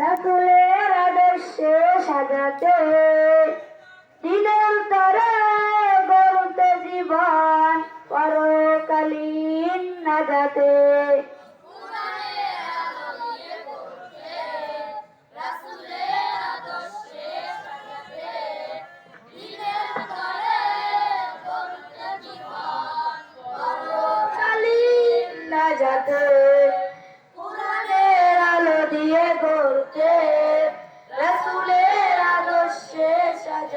রাতুলের আদর্শে সাজাতে। দিনের তরে গড়তে জীবন পরকালীন নাজাতে। যাতে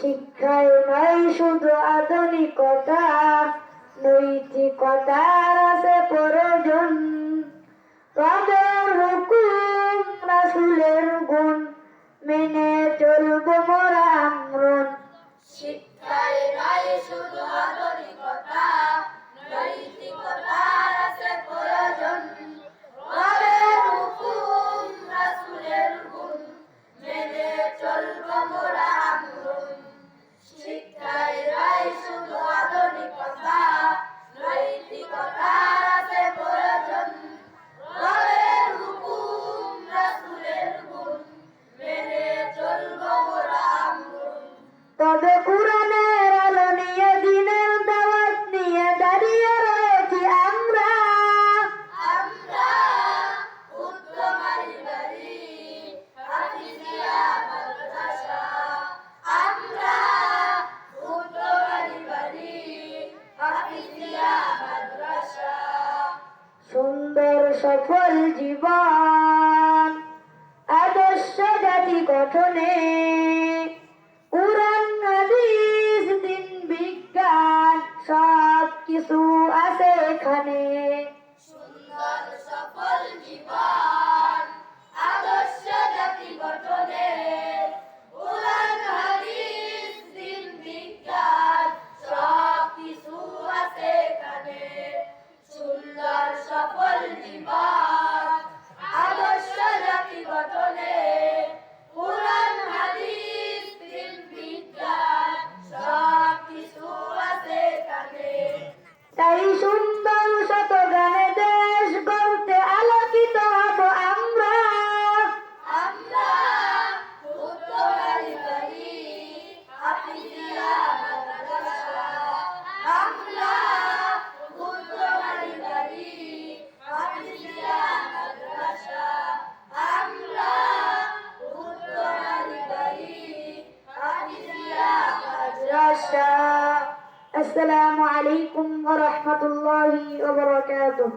শিক্ষায় নাই শুধু আধুনিকতা। নৈতিকতার আছে প্রয়োজন। তাদের হুকুম, রাসুলের গুণ। মেনে চলব মোরা আমরণ। শিক্ষায় নাই শুধু সফল জীবন। আদর্শ জাতি গঠনে কুরআন দিন বিজ্ঞান সব কিছু আছে এখানে। تشاء السلام عليكم ورحمة الله وبركاته.